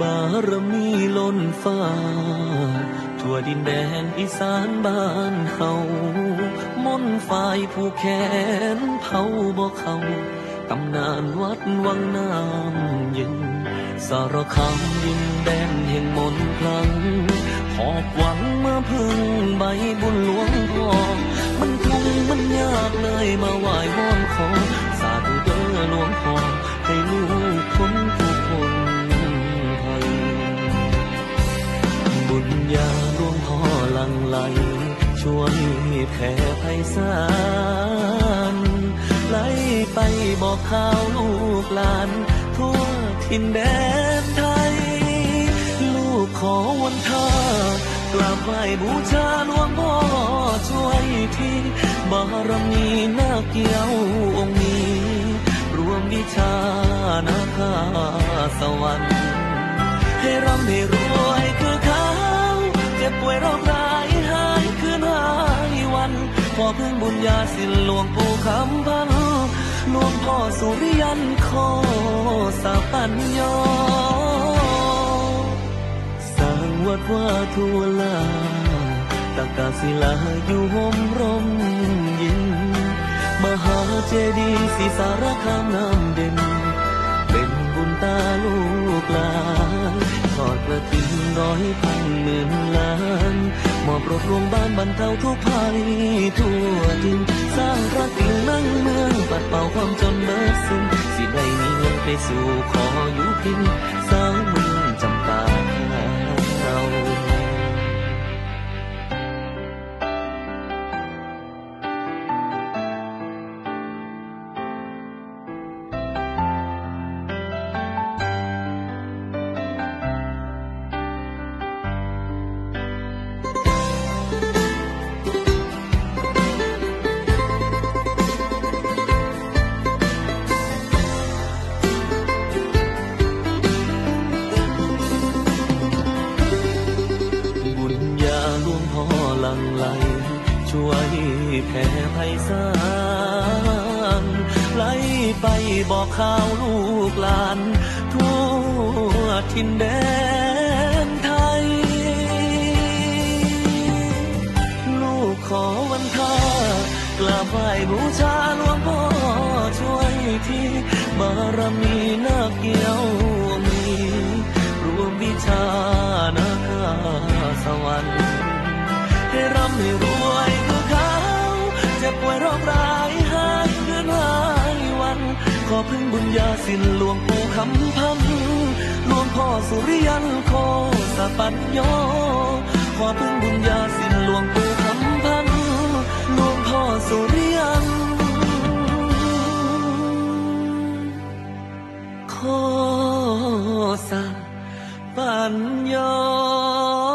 บารมีล้นฟ้า ทั่วดินแดนอีสานบ้านเฮามนฝ่ายผู้แขนเผาบ่เขาตำนานวัดวังน้ำเย็นสารคามดินแดนแห่งมนต์คลังหอบหวังมาพึ่งใบบุญหลวง บุญญาหลวงพ่อหลังไหลช่วยแผ่ไพศาลไหลไปบอกข่าวลูกหลาน ทั่วถิ่นแดนไทย ลูกขอวันท่ากราบไหว้บูชาหลวงพ่อช่วยทีบารมีนาคเกี่ยวองค์นี้รวมวิชานาคาสวรรค์ให้ร่ำให้รวย บป่วยโรคร้ายหายคืนหายวันขอพึ่งบุญญาสินหลวงปู่คำพันหลวงพ่อสุริยันขอสาปัญญาสร้างวัดว่าทั่วลาตากาศิลาอยู่ห่มร่มเย็นมหาเจดีย์ศรีสารคามน้ำเด่น เป็นบุญตาลูกลา ระถิ่นร้อยพันหมื่นล้าน มอบรถรงพยาบานบรรเทาทุกภัยทั่วดินสร้างพระกิ่งนั่งเมืองปัดเป่าความจนเบิดสิ้นสิได้มีเงินไปสู่ขออยู่พินสาวเมือง งพ่อหลังไหล ช่วยแผ่ไพศาลไหลไปบอกข่าวลูกหลาน ทั่วทินแดนไทย ลูกขอวันท่ากราบไหว้บูชาหลวงพ่อช่วยที่บารมีนาเกี่ยวมี รวมวิชานาคาสวรรค์ ให้ร่ำให้รวยคือเขาเจ็บป่วยโรคร้ายหายคืนหายวัน ขอพึ่งบุญญาสินหลวงปู่คำพันหลวงพ่อสุริยันโคสปัญโยขอพึ่งบุญญาสินหลวงปู่คำพันหลวงพ่อสุริยันขอสปัญญา